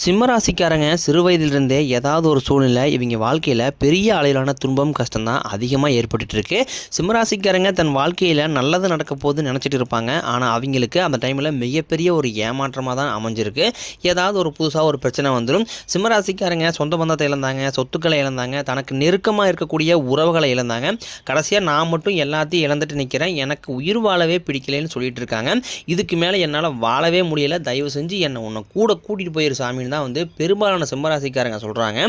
சிம்மராசிக்காரங்க சிறு வயதிலிருந்தே ஏதாவது ஒரு சூழ்நிலை இவங்க வாழ்க்கையில் பெரிய அளவிலான துன்பம் கஷ்டம் தான் அதிகமாக ஏற்பட்டுட்டு இருக்கு சிம்மராசிக்காரங்க தன் வாழ்க்கையில் நல்லது நடக்க போகுதுன்னு நினச்சிட்டு இருப்பாங்க. ஆனால் அவங்களுக்கு அந்த டைமில் மிகப்பெரிய ஒரு ஏமாற்றமாக தான் அமைஞ்சிருக்கு. ஏதாவது ஒரு புதுசாக ஒரு பிரச்சனை வந்துடும் சிம்மராசிக்காரங்க சொந்த பந்தத்தை இழந்தாங்க சொத்துக்களை இழந்தாங்க தனக்கு நெருக்கமாக இருக்கக்கூடிய உறவுகளை இழந்தாங்க. கடைசியாக நான் மட்டும் எல்லாத்தையும் இழந்துட்டு நிற்கிறேன் எனக்கு உயிர் வாழவே பிடிக்கலைன்னு சொல்லிட்டு இருக்காங்க. இதுக்கு மேலே என்னால் வாழவே முடியலை. தயவு செஞ்சு என்னை உன்னை கூட கூட்டிகிட்டு போயிரு சாமி. அப்படின்னு தான் வந்து பெரும்பாலான சிம்மராசிக்காரங்க சொல்கிறாங்க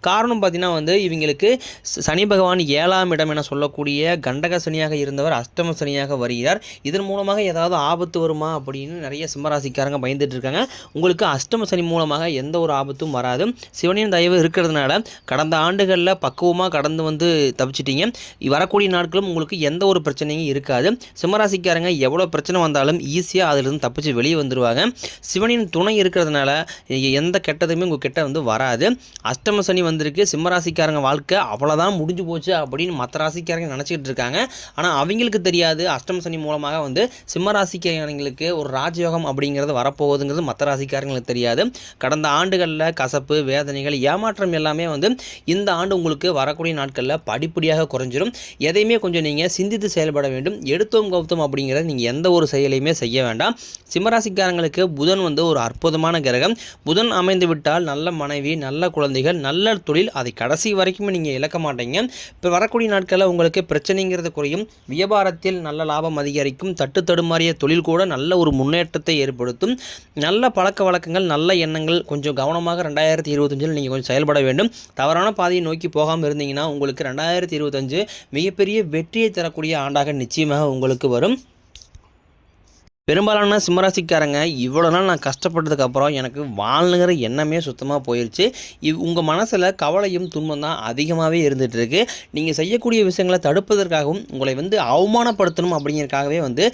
காரணம் பார்த்தீங்கன்னா வந்து இவங்களுக்கு சனி பகவான் ஏழாம் இடம் என சொல்லக்கூடிய கண்டக சனியாக இருந்தவர் அஷ்டம சனியாக வருகிறார். இதன் மூலமாக ஏதாவது ஆபத்து வருமா அப்படின்னு நிறைய சிம்மராசிக்காரங்க பயந்துட்டு இருக்காங்க. உங்களுக்கு அஷ்டம சனி மூலமாக எந்த ஒரு ஆபத்தும் வராது. சிவனின் தயவு இருக்கிறதுனால கடந்த ஆண்டுகளில் பக்குவமாக கடந்து வந்து தப்பிச்சிட்டீங்க. வரக்கூடிய நாட்களும் உங்களுக்கு எந்த ஒரு பிரச்சனையும் இருக்காது. சிம்மராசிக்காரங்க எவ்வளோ பிரச்சனை வந்தாலும் ஈஸியாக அதிலிருந்து தப்பிச்சு வெளியே வந்துடுவாங்க சிவனின் துணை இருக்கிறதுனால எந்த கெட்டதுமே உங்கள் கிட்ட வந்து வராது. அஷ்டம சனி வந்திருக்கு. சிம்மராசிக்காரங்க வாழ்க்கை அவ்வளோதான் முடிஞ்சு போச்சு அப்படின்னு மற்ற ராசிக்காரங்க நினச்சிக்கிட்டு இருக்காங்க. ஆனால் அவங்களுக்கு தெரியாது. அஷ்டம் சனி மூலமாக வந்து சிம்மராசிக்காரங்களுக்கு ஒரு ராஜயோகம் அப்படிங்கிறது வரப்போகுதுங்கிறது மற்ற ராசிக்காரங்களுக்கு தெரியாது. கடந்த ஆண்டுகளில் கசப்பு வேதனைகள் ஏமாற்றம் எல்லாமே வந்து இந்த ஆண்டு உங்களுக்கு வரக்கூடிய நாட்களில் படிப்படியாக குறைஞ்சிரும். எதையுமே கொஞ்சம் நீங்கள் சிந்தித்து செயல்பட வேண்டும். எடுத்தோம் கௌத்தம் அப்படிங்கிறத நீங்கள் எந்த ஒரு செயலையுமே செய்ய வேண்டாம். சிம்மராசிக்காரங்களுக்கு புதன் வந்து ஒரு அற்புதமான கிரகம். புதன் அமைந்து விட்டால் நல்ல மனைவி நல்ல குழந்தைகள் நல்ல தொழில் அதை கடைசி வரைக்கும் நீங்கள் இழக்க மாட்டீங்க. இப்போ வரக்கூடிய நாட்களில் உங்களுக்கு பிரச்சனைங்கிறது குறையும். வியாபாரத்தில் நல்ல லாபம் அதிகரிக்கும். தட்டு தடுமாறிய தொழில் கூட நல்ல ஒரு முன்னேற்றத்தை ஏற்படுத்தும். நல்ல பழக்க வழக்கங்கள் நல்ல எண்ணங்கள் கொஞ்சம் கவனமாக ரெண்டாயிரத்தி இருபத்தஞ்சில் நீங்கள் கொஞ்சம் செயல்பட வேண்டும். தவறான பாதையை நோக்கி போகாமல் இருந்தீங்கன்னா உங்களுக்கு ரெண்டாயிரத்தி இருபத்தஞ்சு மிகப்பெரிய வெற்றியை தரக்கூடிய ஆண்டாக நிச்சயமாக உங்களுக்கு வரும். பெரும்பாலான சிம்மராசிக்காரங்க இவ்வளோ நாள் நான் கஷ்டப்பட்டதுக்கு அப்புறம் எனக்கு வாழ்னுங்கிற எண்ணமே சுத்தமாக போயிடுச்சு இவ் உங்கள் மனசில் கவலையும் துன்பம் தான் அதிகமாகவே இருந்துகிட்டு இருக்கு. நீங்கள் செய்யக்கூடிய விஷயங்களை தடுப்பதற்காகவும் உங்களை வந்து அவமானப்படுத்தணும் அப்படிங்கிறதுக்காகவே வந்து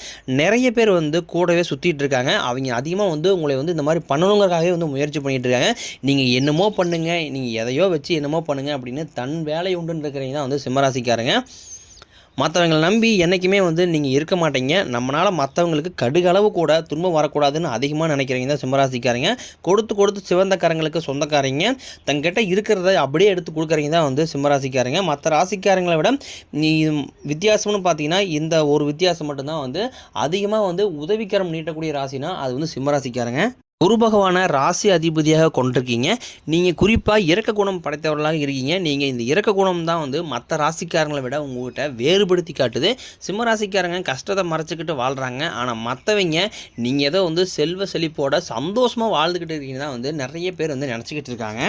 நிறைய பேர் வந்து கூடவே சுற்றிட்டு இருக்காங்க. அவங்க அதிகமாக வந்து உங்களை வந்து இந்த மாதிரி பண்ணணுங்கிறதுக்காகவே வந்து முயற்சி பண்ணிகிட்டு இருக்காங்க. நீங்கள் என்னமோ பண்ணுங்கள் நீங்கள் எதையோ வச்சு என்னமோ பண்ணுங்கள் அப்படின்னு தன் வேலை உண்டுன்னு இருக்கிறவங்க தான் வந்து சிம்மராசிக்காரங்க. மற்றவங்களை நம்பி என்றைக்குமே வந்து நீங்கள் இருக்க மாட்டீங்க. நம்மளால் மற்றவங்களுக்கு கடுகளவு கூட துன்பம் வரக்கூடாதுன்னு அதிகமாக நினைக்கிறீங்க. தான் சிம்மராசிக்காரங்க. கொடுத்து கொடுத்து சிவந்தக்காரங்களுக்கு சொந்தக்காரங்க. தங்கிட்ட இருக்கிறத அப்படியே எடுத்து கொடுக்குறீங்க தான் வந்து சிம்மராசிக்காரங்க. மற்ற ராசிக்காரங்களை விட நீ வித்தியாசம்னு பார்த்தீங்கன்னா இந்த ஒரு வித்தியாசம் மட்டும்தான் வந்து அதிகமாக வந்து உதவிக்கரம் நீட்டக்கூடிய ராசினா அது வந்து சிம்மராசிக்காரங்க. குரு பகவானை ராசி அதிபதியாக கொண்டிருக்கீங்க. நீங்கள் குறிப்பாக இறக்க குணம் படைத்தவர்களாக இருக்கீங்க. நீங்கள் இந்த இறக்க குணம் தான் வந்து மற்ற ராசிக்காரங்களை விட உங்கள்கிட்ட வேறுபடுத்தி காட்டுது. சிம்ம ராசிக்காரங்க கஷ்டத்தை மறைச்சிக்கிட்டு வாழ்கிறாங்க ஆனால் மற்றவங்க நீங்கள் ஏதோ வந்து செல்வ செழிப்போட சந்தோஷமாக வாழ்ந்துக்கிட்டு இருக்கீங்க தான் வந்து நிறைய பேர் வந்து நினச்சிக்கிட்டு இருக்காங்க.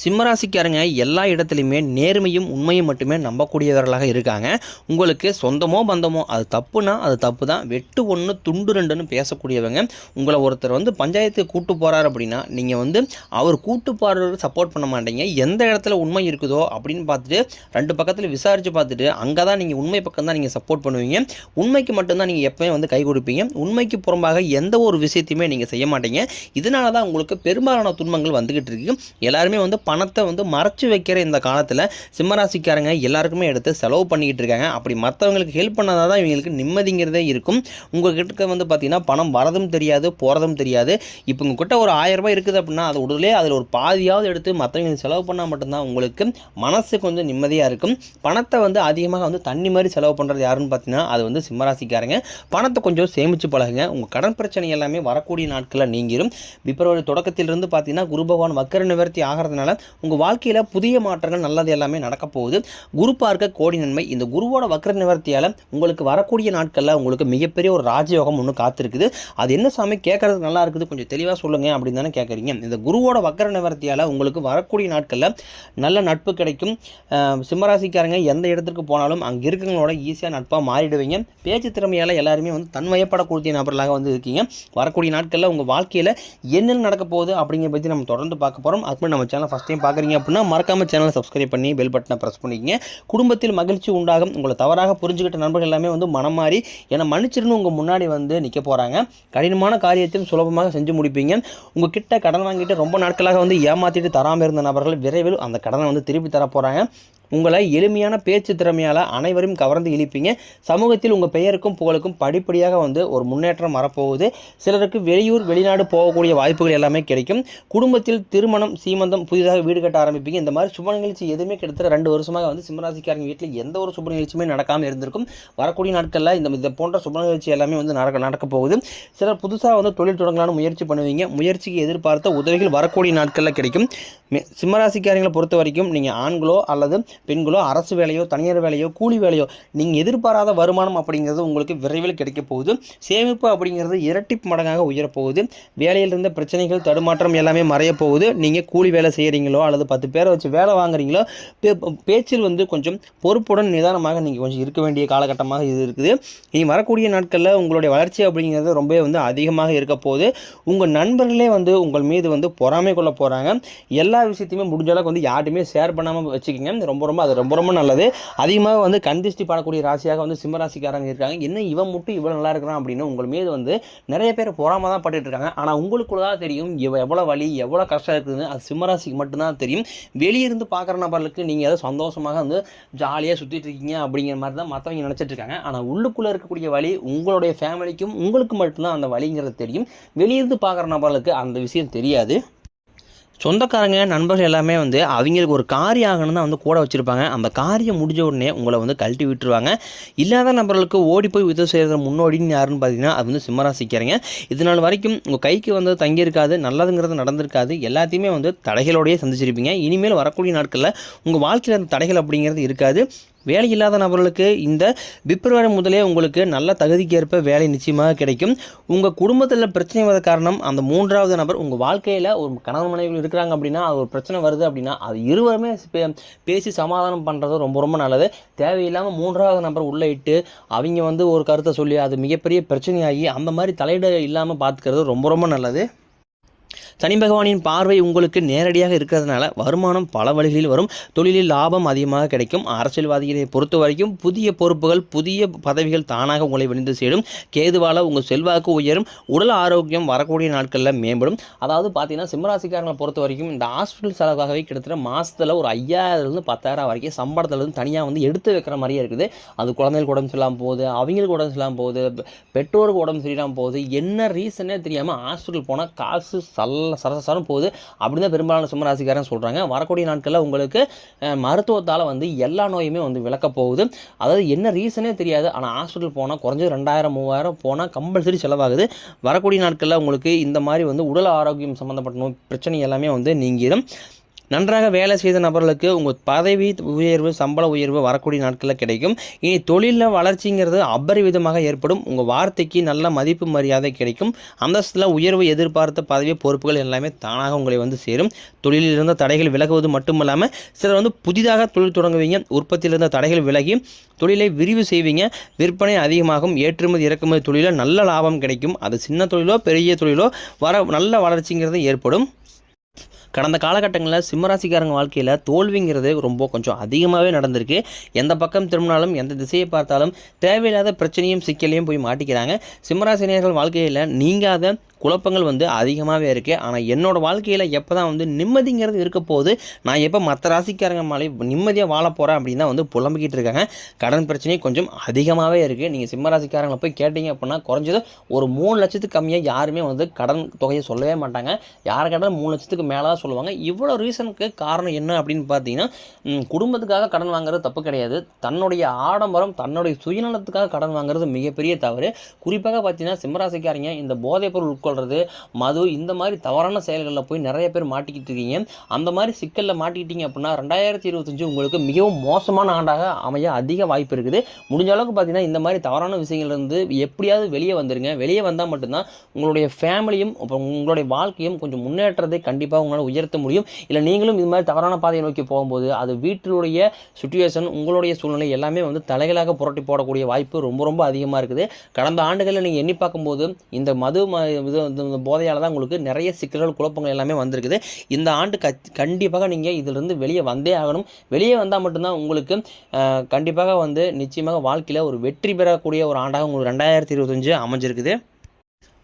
சிம்மராசிக்காரங்க எல்லா இடத்துலையுமே நேர்மையும் உண்மையும் மட்டுமே நம்பக்கூடியவர்களாக இருக்காங்க. உங்களுக்கு சொந்தமோ பந்தமோ அது தப்புனா அது தப்பு தான் வெட்டு ஒன்று துண்டு ரெண்டுன்னு பேசக்கூடியவங்க. உங்களை ஒருத்தர் வந்து பஞ்சாயத்துக்கு கூட்டு போகிறார் அப்படின்னா நீங்கள் வந்து அவர் கூட்டு போகிறவருக்கு சப்போர்ட் பண்ண மாட்டீங்க. எந்த இடத்துல உண்மை இருக்குதோ அப்படின்னு பார்த்துட்டு ரெண்டு பக்கத்தில் விசாரித்து பார்த்துட்டு அங்கே தான் நீங்கள் உண்மை பக்கம் தான் நீங்கள் சப்போர்ட் பண்ணுவீங்க. உண்மைக்கு மட்டும்தான் நீங்கள் எப்போயுமே வந்து கை கொடுப்பீங்க. உண்மைக்கு புறம்பாக எந்த ஒரு விஷயத்தையுமே நீங்கள் செய்ய மாட்டீங்க. இதனால தான் உங்களுக்கு பெரும்பாலான துன்பங்கள் வந்துக்கிட்டு இருக்கு. எல்லாருமே வந்து பணத்தை வந்து மறைச்சு வைக்கிற இந்த காலத்தில் சிம்மராசிக்காரங்க எல்லாருக்குமே எடுத்து செலவு பண்ணிக்கிட்டு இருக்காங்க. அப்படி மற்றவங்களுக்கு ஹெல்ப் பண்ணாதான் தான் இவங்களுக்கு நிம்மதிங்கிறதே இருக்கும். உங்ககிட்ட வந்து பார்த்தீங்கன்னா பணம் வரதும் தெரியாது போகிறதும் தெரியாது. இப்போ உங்ககிட்ட ஒரு ஆயிரரூபா இருக்குது அப்படின்னா அது உடலே அதில் ஒரு பாதியாவது எடுத்து மற்றவங்களுக்கு செலவு பண்ணால் மட்டும்தான் உங்களுக்கு மனசு கொஞ்சம் நிம்மதியாக இருக்கும். பணத்தை வந்து அதிகமாக வந்து தண்ணி மாதிரி செலவு பண்ணுறது யாருன்னு பார்த்தீங்கன்னா அது வந்து சிம்மராசிக்காரங்க. பணத்தை கொஞ்சம் சேமித்து பழகுங்க. உங்கள் கடன் பிரச்சனை எல்லாமே வரக்கூடிய நாட்களில் நீங்கிரும். பிப்ரவரி தொடக்கத்திலிருந்து பார்த்தீங்கன்னா குரு பகவான் வக்கர நிவர்த்தி இருக்கிறதுனால உங்கள் வாழ்க்கையில் புதிய மாற்றங்கள் நல்லது எல்லாமே நடக்க போகுது. குரு பார்க்க கோடி நன்மை. இந்த குருவோட வக்கர நிவர்த்தியால் உங்களுக்கு வரக்கூடிய நாட்களில் உங்களுக்கு மிகப்பெரிய ஒரு ராஜயோகம் ஒன்று காத்திருக்குது. அது என்ன சாமி? கேட்கறதுக்கு நல்லா இருக்குது. கொஞ்சம் தெளிவாக சொல்லுங்கள் அப்படின்னு தானே கேட்குறீங்க. இந்த குருவோட வக்கர நிவர்த்தியால் உங்களுக்கு வரக்கூடிய நாட்களில் நல்ல நட்பு கிடைக்கும். சிம்மராசிக்காரங்க எந்த இடத்துக்கு போனாலும் அங்கே இருக்கிறவங்களோட ஈஸியாக நட்பாக மாறிடுவீங்க. பேச்சு திறமையால் எல்லாருமே வந்து தன்வயப்படக்கூடிய நபர்களாக வந்து இருக்கீங்க. வரக்கூடிய நாட்களில் உங்கள் வாழ்க்கையில் என்னென்ன நடக்க போகுது அப்படிங்கிற பற்றி நம்ம தொடர்ந்து பார்க்க போகிறோம் அதுக்கு நம்ம சேனல் ஃபஸ்ட் டைம் பார்க்குறீங்க அப்படின்னா மறக்காமல் சேனலை சப்ஸ்கிரைப் பண்ணி பெல் பட்டனை ப்ரெஸ் பண்ணிக்கிங்க. குடும்பத்தில் மகிழ்ச்சி உண்டாகும். உங்களை தவறாக புரிஞ்சுக்கிட்ட நண்பர்கள் எல்லாமே வந்து மனம் மாறி என்னை மன்னிச்சிருன்னு உங்கள் முன்னாடி வந்து நிற்க போகிறாங்க கடினமான காரியத்தையும் சுலபமாக செஞ்சு முடிப்பீங்க. உங்கள் கிட்ட கடன் வாங்கிட்டு ரொம்ப நாட்களாக வந்து ஏமாற்றிட்டு தராமல் இருந்த நபர்கள் விரைவில் அந்த கடனை வந்து திருப்பி தர போகிறாங்க உங்களை எளிமையான பேச்சு திறமையால் அனைவரும் கவர்ந்து இழுப்பீங்க. சமூகத்தில் உங்கள் பெயருக்கும் புகழுக்கும் படிப்படியாக வந்து ஒரு முன்னேற்றம் வரப்போகுது. சிலருக்கு வெளியூர் வெளிநாடு போகக்கூடிய வாய்ப்புகள் எல்லாமே கிடைக்கும். குடும்பத்தில் திருமணம் சீமந்தம் புதிதாக வீடு கட்ட ஆரம்பிப்பீங்க. இந்த மாதிரி சுப நிகழ்ச்சி எதுவுமே கிட்டத்தட்ட ரெண்டு வருஷமாக வந்து சிம்மராசிக்காரங்க வீட்டில் எந்த ஒரு சுப நிகழ்ச்சியுமே நடக்காமல் இருந்திருக்கும். வரக்கூடிய நாட்களில் இந்த இது போன்ற சுப நிகழ்ச்சி எல்லாமே வந்து நடக்க நடக்க போகுது. சிலர் புதுசாக வந்து தொழில் தொடங்கலாம்னு முயற்சி பண்ணுவீங்க. முயற்சிக்கு எதிர்பார்த்த உதவிகள் வரக்கூடிய நாட்களில் கிடைக்கும். சிம்மராசிக்காரங்களை பொறுத்த வரைக்கும் நீங்கள் ஆண்களோ அல்லது பெண்களோ அரசு வேலையோ தனியார் வேலையோ கூலி வேலையோ நீங்கள் எதிர்பாராத வருமானம் அப்படிங்கிறது உங்களுக்கு விரைவில் கிடைக்க போகுது. சேமிப்பு அப்படிங்கிறது இரட்டிப்பு மடங்காக உயரப்போகுது. வேலையில் இருந்த பிரச்சனைகள் தடுமாற்றம் எல்லாமே மறைய போகுது. நீங்கள் கூலி வேலை செய்கிறீங்களோ அல்லது பத்து பேரை வச்சு வேலை வாங்குறீங்களோ பே- பேச்சில் வந்து கொஞ்சம் பொறுப்புடன் நிதானமாக நீங்கள் கொஞ்சம் இருக்க வேண்டிய காலகட்டமாக இது இருக்குது. இனி வரக்கூடிய நாட்களில் உங்களுடைய வளர்ச்சி அப்படிங்கிறது ரொம்பவே வந்து அதிகமாக இருக்க போகுது. உங்கள் நண்பர்களே வந்து உங்கள் மீது வந்து பொறாமை கொள்ள போகிறாங்க எல்லா விஷயத்தையுமே முடிஞ்ச அளவுக்கு வந்து யார்ட்டுமே ஷேர் பண்ணாமல் வச்சுக்கோங்க. ரொம்ப ரொம்ப அது ரொம்ப ரொம்ப நல்லது. அதிகமாக வந்து கந்திஷ்டி பாடக்கூடிய ராசியாக வந்து சிம்மராசிக்காரங்க இருக்காங்க. என்ன இவன் மட்டும் இவ்வளோ நல்லா இருக்கிறான் அப்படின்னு உங்கள் மீது வந்து நிறைய பேர் பொறாம தான் பட்டுட்டு இருக்காங்க. ஆனால் உங்களுக்குள்ள தான் தெரியும் இவ எவ்வளோ வலி எவ்வளோ கஷ்டம் இருக்குதுன்னு. அது சிம்மராசிக்கு மட்டும்தான் தெரியும். வெளியிருந்து பார்க்குற நபர்களுக்கு நீங்கள் எதாவது சந்தோஷமாக வந்து ஜாலியாக சுற்றிட்டு இருக்கீங்க அப்படிங்கிற மாதிரி தான் மற்றவங்க நினச்சிட்டு இருக்காங்க. ஆனால் உள்ளுக்குள்ளே இருக்கக்கூடிய வழி உங்களுடைய ஃபேமிலிக்கும் உங்களுக்கு மட்டும்தான் அந்த வலிங்கிறது தெரியும். வெளியிருந்து பார்க்குற நபர்களுக்கு அந்த விஷயம் தெரியாது. சொந்தக்காரங்க நண்பர்கள் எல்லாமே வந்து அவங்களுக்கு ஒரு காரியம் ஆகணும் தான் வந்து கூட வச்சுருப்பாங்க. அந்த காரியம் முடிஞ்ச உடனே உங்களை வந்து கழட்டி விட்டுருவாங்க. இல்லாத நபர்களுக்கு ஓடி போய் உதவி செய்கிற முன்னோடின்னு யாருன்னு பார்த்தீங்கன்னா அது வந்து சிம்மராசிக்காரங்க. இது நாள் வரைக்கும் உங்கள் கைக்கு வந்து தங்கியிருக்காது நல்லதுங்கிறது நடந்திருக்காது. எல்லாத்தையுமே வந்து தடைகளோடையே சந்திச்சிருப்பீங்க. இனிமேல் வரக்கூடிய நாட்களில் உங்கள் வாழ்க்கையில் அந்த தடைகள் அப்படிங்கிறது இருக்காது. வேலை இல்லாத நபர்களுக்கு இந்த பிப்ரவரி முதலே உங்களுக்கு நல்ல தகுதிக்கு ஏற்ப வேலை நிச்சயமாக கிடைக்கும். உங்கள் குடும்பத்தில் பிரச்சனை வர காரணம் அந்த மூன்றாவது நபர் உங்கள் வாழ்க்கையில் ஒரு கணவன் மனைவிகள் இருக்கிறாங்க அப்படின்னா அது ஒரு பிரச்சனை வருது அப்படின்னா அது இருவருமே பே- பேசி சமாதானம் பண்ணுறது ரொம்ப ரொம்ப நல்லது. தேவையில்லாமல் மூன்றாவது நபர் உள்ளே இட்டு அவங்க வந்து ஒரு கருத்தை சொல்லி அது மிகப்பெரிய பிரச்சனையாகி அந்த மாதிரி தலையிட இல்லாமல் பார்த்துக்கிறது ரொம்ப ரொம்ப நல்லது. சனி பகவானின் பார்வை உங்களுக்கு நேரடியாக இருக்கிறதுனால வருமானம் பல வழிகளில் வரும். தொழிலில் லாபம் அதிகமாக கிடைக்கும். அரசியல்வாதிகளை பொறுத்த வரைக்கும் புதிய பொறுப்புகள் புதிய பதவிகள் தானாக உங்களை விழுந்து சேரும். கேதுவால உங்கள் செல்வாக்கு உயரும். உடல் ஆரோக்கியம் வரக்கூடிய நாட்களில் மேம்படும். அதாவது பார்த்தீங்கன்னா சிம்மராசிக்காரங்களை பொறுத்த வரைக்கும் இந்த ஹாஸ்பிட்டல் செலவாகவே கிட்டத்தட்ட மாதத்தில் ஒரு ஐயாயிரத்துலேருந்து பத்தாயிரம் வரைக்கும் சம்பளத்துலேருந்து தனியாக வந்து எடுத்து வைக்கிற மாதிரியே இருக்குது. அது குழந்தைகளுக்கு உடம்பு சொல்லாமல் போகுது அவங்களுக்கு உடம்பு சொல்லாமல் போகுது பெற்றோருக்கு உடம்பு சரியில்லாமல் போகுது. என்ன ரீசனே தெரியாமல் ஹாஸ்பிட்டல் போனால் காசு சல்ல சரசரன்னு போகுது அப்படி தான் பெரும்பாலான சிம்மராசிக்காரன் சொல்கிறாங்க வரக்கூடிய நாட்களில் உங்களுக்கு மருத்துவத்தால் வந்து எல்லா நோயுமே வந்து விளக்க போகுது அதாவது என்ன ரீசனே தெரியாது ஆனால் ஹாஸ்பிட்டல் போனால் குறைஞ்சது ரெண்டாயிரம் மூவாயிரம் போனால் கம்பல்சரி செலவாகுது வரக்கூடிய நாட்களில் உங்களுக்கு இந்த மாதிரி வந்து உடல் ஆரோக்கியம் சம்மந்தப்பட்ட நோய் பிரச்சனை எல்லாமே வந்து நீங்கிடும் நன்றாக வேலை செய்த நபர்களுக்கு உங்கள் பதவி உயர்வு சம்பள உயர்வு வரக்கூடிய நாட்களில் கிடைக்கும். இனி தொழிலில் வளர்ச்சிங்கிறது அபரிவிதமாக ஏற்படும். உங்கள் வார்த்தைக்கு நல்ல மதிப்பு மரியாதை கிடைக்கும். அந்தஸ்தில் உயர்வு எதிர்பார்த்த பதவி பொறுப்புகள் எல்லாமே தானாக உங்களை வந்து சேரும். தொழிலில் இருந்த தடைகள் விலகுவது மட்டுமல்லாமல் சிலர் வந்து புதிதாக தொழில் தொடங்குவீங்க. உற்பத்தியில் இருந்த தடைகள் விலகி தொழிலை விரிவு செய்வீங்க. விற்பனை அதிகமாகும். ஏற்றுமதி இறக்குமதி தொழிலில் நல்ல லாபம் கிடைக்கும். அது சின்ன தொழிலோ பெரிய தொழிலோ வர நல்ல வளர்ச்சிங்கிறது ஏற்படும். கடந்த காலகட்டங்களில் சிம்மராசிக்காரங்க வாழ்க்கையில் தோல்விங்கிறது ரொம்ப கொஞ்சம் அதிகமாகவே நடந்திருக்கு. எந்த பக்கம் திரும்பினாலும் எந்த திசையை பார்த்தாலும் தேவையில்லாத பிரச்சனையும் சிக்கலையும் போய் மாட்டிக்கிறாங்க. சிம்மராசினியர்கள் வாழ்க்கையில் நீங்காத குழப்பங்கள் வந்து அதிகமாகவே இருக்குது ஆனால் என்னோடய வாழ்க்கையில் எப்போ தான் வந்து நிம்மதிங்கிறது இருக்க போது நான் எப்போ மற்ற ராசிக்காரங்க மேலே நிம்மதியாக வாழ போகிறேன் அப்படின்னு தான் வந்து புலம்பிக்கிட்டு இருக்காங்க. கடன் பிரச்சனை கொஞ்சம் அதிகமாகவே இருக்குது நீங்கள் சிம்ம ராசிக்காரங்களை போய் கேட்டீங்க அப்படின்னா குறைஞ்சது ஒரு மூணு லட்சத்துக்கு கம்மியாக யாருமே வந்து கடன் தொகையை சொல்லவே மாட்டாங்க. யார் கேட்டாலும் மூணு லட்சத்துக்கு மேலே தான் சொல்லுவாங்க. இவ்வளோ ரீசனுக்கு காரணம் என்ன அப்படின்னு பார்த்தீங்கன்னா குடும்பத்துக்காக கடன் வாங்குறது தப்பு கிடையாது. தன்னுடைய ஆடம்பரம் தன்னுடைய சுயநலத்துக்காக கடன் வாங்குறது மிகப்பெரிய தவறு. குறிப்பாக பார்த்தீங்கன்னா சிம்மராசிக்காரங்க இந்த போதைப் பொருள் உட்கொள்றது மது இந்த மாதிரி தவறான செயல்களில் போய் நிறைய பேர் மாட்டிக்கிட்டு இருக்கீங்க. அந்த மாதிரி சிக்கலில் மாட்டிக்கிட்டீங்க அப்படின்னா ரெண்டாயிரத்தி இருபத்தஞ்சு உங்களுக்கு மிகவும் மோசமான ஆண்டாக அமைய அதிக வாய்ப்பு இருக்குது. முடிஞ்ச அளவுக்கு பார்த்தீங்கன்னா இந்த மாதிரி தவறான விஷயங்கள்லேருந்து எப்படியாவது வெளியே வந்துருங்க. வெளியே வந்தால் மட்டும்தான் உங்களுடைய ஃபேமிலியும் உங்களுடைய வாழ்க்கையும் கொஞ்சம் முன்னேற்றத்தை கண்டிப்பாக உங்களால் உயர்த்த முடியும். இல்லை நீங்களும் இது மாதிரி தவறான பாதையை நோக்கி போகும்போது அது வீட்டினுடைய சுச்சுவேஷன் உங்களுடைய சூழ்நிலை எல்லாமே வந்து தலைகளாக புரட்டி போடக்கூடிய வாய்ப்பு ரொம்ப ரொம்ப அதிகமாக இருக்குது. கடந்த ஆண்டுகளில் நீங்கள் எண்ணி பார்க்கும்போது இந்த மது ம இது இந்த போதையால் தான் உங்களுக்கு நிறைய சிக்கல்கள் குழப்பங்கள் எல்லாமே வந்திருக்குது. இந்த ஆண்டு கண்டிப்பாக நீங்கள் இதிலிருந்து வெளியே வந்தே ஆகணும். வெளியே வந்தால் மட்டும்தான் உங்களுக்கு கண்டிப்பாக வந்து நிச்சயமாக வாழ்க்கையில் ஒரு வெற்றி பெறக்கூடிய ஒரு ஆண்டாக உங்களுக்கு ரெண்டாயிரத்தி இருபத்தஞ்சு அமைஞ்சிருக்குது.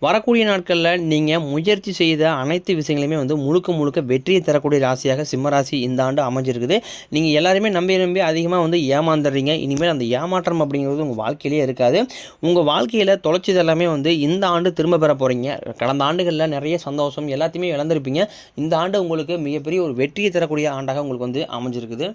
வரக்கூடிய நாட்களில் நீங்கள் முயற்சி செய்த அனைத்து விஷயங்களையுமே வந்து முழுக்க முழுக்க வெற்றியை தரக்கூடிய ராசியாக சிம்மராசி இந்த ஆண்டு அமைஞ்சிருக்குது. நீங்கள் எல்லாருமே நம்பி நம்பி அதிகமாக வந்து ஏமாந்துடுறீங்க. இனிமேல் அந்த ஏமாற்றம் அப்படிங்கிறது உங்கள் வாழ்க்கையிலே இருக்காது. உங்கள் வாழ்க்கையில் தொலைச்சது எல்லாமே வந்து இந்த ஆண்டு திரும்ப பெற போகிறீங்க கடந்த ஆண்டுகளில் நிறைய சந்தோஷம் எல்லாத்தையுமே இழந்திருப்பீங்க. இந்த ஆண்டு உங்களுக்கு மிகப்பெரிய ஒரு வெற்றியை தரக்கூடிய ஆண்டாக உங்களுக்கு வந்து அமைஞ்சிருக்குது.